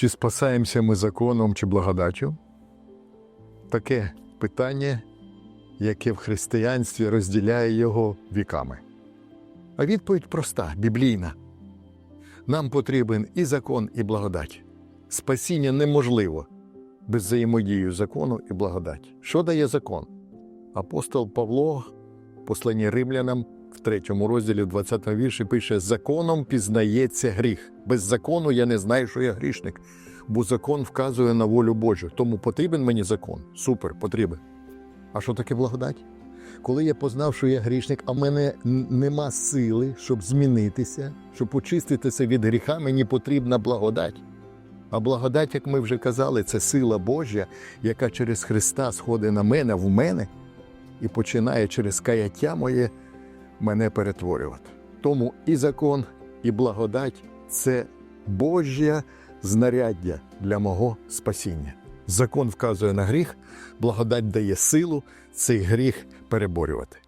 Чи спасаємося ми законом чи благодаттю? Таке питання, яке в християнстві розділяє його віками. А відповідь проста, біблійна. Нам потрібен і закон, і благодать. Спасіння неможливо без взаємодії закону і благодаті. Що дає закон? Апостол Павло, в посланні римлянам, в третьому розділі, в 20 му вірші, пише: законом пізнається гріх. Без закону я не знаю, що я грішник, бо закон вказує на волю Божу. Тому потрібен мені закон. Супер, потрібен. А що таке благодать? Коли я познав, що я грішник, а в мене нема сили, щоб змінитися, щоб очиститися від гріха, мені потрібна благодать. А благодать, як ми вже казали, це сила Божа, яка через Христа сходить на мене, в мене, і починає через каяття моє мене перетворювати. Тому і закон, і благодать це Божє знаряддя для мого спасіння. Закон вказує на гріх, благодать дає силу цей гріх переборювати.